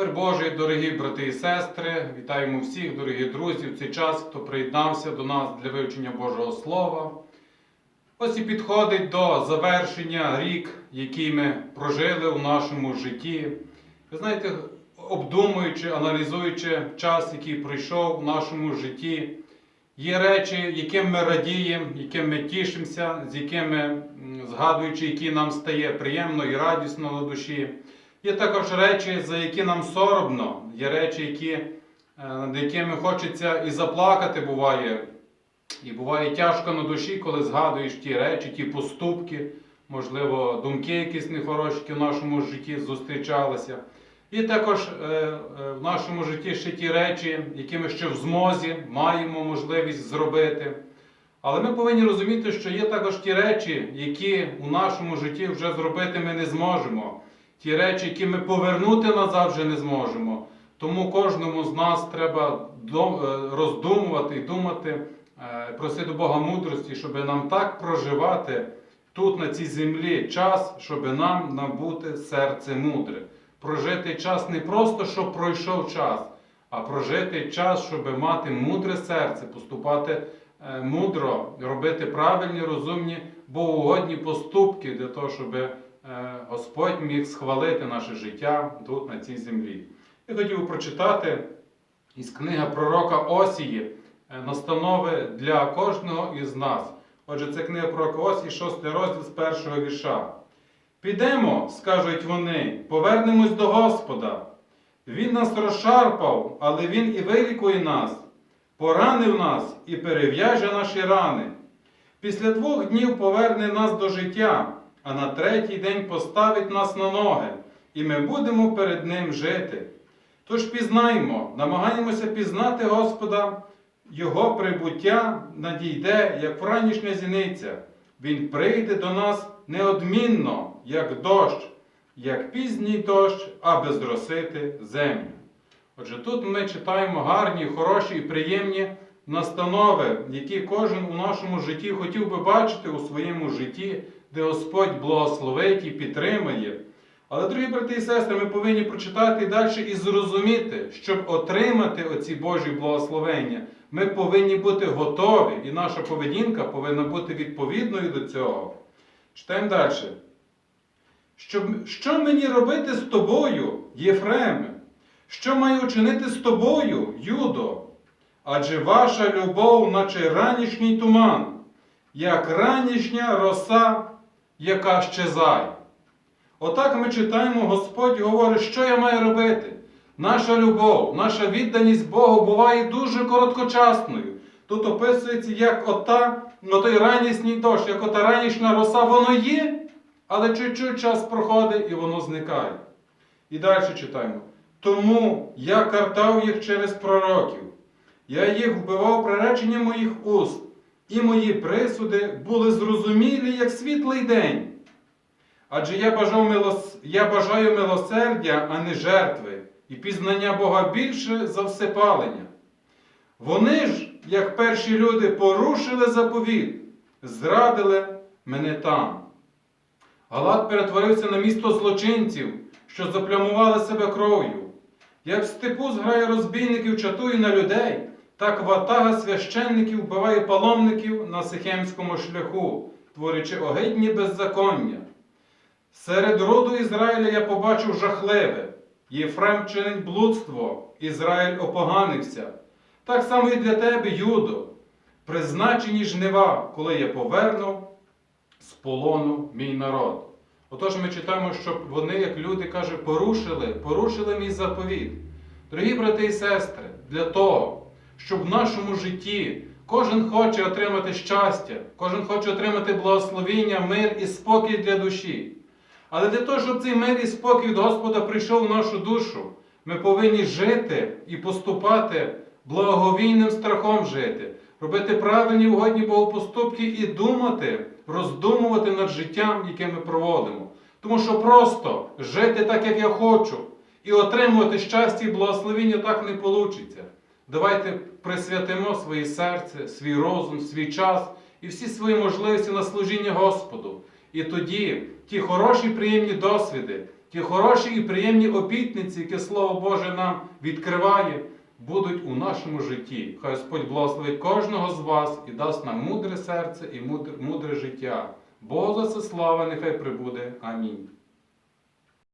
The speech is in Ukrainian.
Мир Божий, дорогі брати і сестри, вітаємо всіх, дорогі друзі, в цей час, хто приєднався до нас для вивчення Божого Слова. Ось і підходить до завершення рік, який ми прожили у нашому житті. Ви знаєте, обдумуючи, аналізуючи час, який пройшов у нашому житті, є речі, яким ми радіємо, яким ми тішимося, з якими, згадуючи, які нам стає приємно і радісно на душі. Є також речі, за які нам соромно, є речі, які, е, над якими хочеться і заплакати буває. І буває тяжко на душі, коли згадуєш ті речі, ті поступки, можливо, думки якісь нехороші, які в нашому житті зустрічалися. І також е, е, в нашому житті ще ті речі, які ми ще в змозі маємо можливість зробити. Але ми повинні розуміти, що є також ті речі, які у нашому житті вже зробити ми не зможемо. Ті речі, які ми повернути назад вже не зможемо. Тому кожному з нас треба е, роздумувати і думати, е, просити Бога мудрості, щоб нам так проживати тут, на цій землі, час, щоб нам набути серце мудре. Прожити час не просто, щоб пройшов час, а прожити час, щоб мати мудре серце, поступати е, мудро, робити правильні, розумні, богоугодні поступки для того, щоб Господь міг схвалити наше життя тут, на цій землі. Я хотів прочитати із книги пророка Осії е, настанови для кожного із нас. Отже, це книга пророка Осії, 6 розділ з першого вірша. Підемо, скажуть вони, повернемось до Господа. Він нас розшарпав, але Він і вилікує нас, поранив нас і перев'яже наші рани. Після двох днів поверне нас до життя, а на третій день поставить нас на ноги, і ми будемо перед Ним жити. Тож пізнаймо, намагаємося пізнати Господа, Його прибуття надійде, як вранішня зіниця. Він прийде до нас неодмінно, як дощ, як пізній дощ, аби зросити землю. Отже, тут ми читаємо гарні, хороші і приємні настанови, які кожен у нашому житті хотів би бачити у своєму житті, де Господь благословить і підтримає. Але, дорогі брати і сестри, ми повинні прочитати далі і зрозуміти, щоб отримати оці Божі благословення, ми повинні бути готові, і наша поведінка повинна бути відповідною до цього. Читаємо далі. Щоб, що мені робити з тобою, Єфреме? Що маю чинити з тобою, Юдо? Адже ваша любов, наче ранішній туман, як ранішня роса, яка щезає. Отак ми читаємо, Господь говорить, що я маю робити. Наша любов, наша відданість Богу буває дуже короткочасною. Тут описується, як ота, ну, той ранішній дощ, як ота ранішня роса, воно є, але чуть-чуть час проходить і воно зникає. І далі читаємо. Тому я картав їх через пророків, я їх вбивав приречення моїх уст, і мої присуди були зрозумілі, як світлий день. Адже я, бажав милос... я бажаю милосердя, а не жертви, і пізнання Бога більше за всепалення. Вони ж, як перші люди, порушили заповіт, зрадили мене там. Галат перетворився на місто злочинців, що заплямували себе кров'ю. Як в степу зграє розбійників чатує на людей, так ватага священників вбиває паломників на Сихемському шляху, творячи огидні беззаконня. Серед роду Ізраїля я побачив жахливе. Єфрем чинить блудство, Ізраїль опоганився. Так само і для тебе, Юдо, призначені жнива, коли я поверну з полону мій народ. Отож ми читаємо, що вони, як люди, каже, порушили, порушили мій заповіт. Дорогі брати і сестри, для того, щоб в нашому житті кожен хоче отримати щастя, кожен хоче отримати благословіння, мир і спокій для душі. Але для того, щоб цей мир і спокій від Господа прийшов в нашу душу, ми повинні жити і поступати благовійним страхом жити, робити правильні угодні богопоступки і думати, роздумувати над життям, яке ми проводимо. Тому що просто жити так, як я хочу, і отримувати щастя і благословіння так не вийде. Давайте присвятимо своє серце, свій розум, свій час і всі свої можливості на служіння Господу. І тоді ті хороші і приємні досвіди, ті хороші і приємні обітниці, які Слово Боже нам відкриває, будуть у нашому житті. Хай Господь благословить кожного з вас і дасть нам мудре серце і мудре, мудре життя. Богу за це слава, нехай прибуде. Амінь.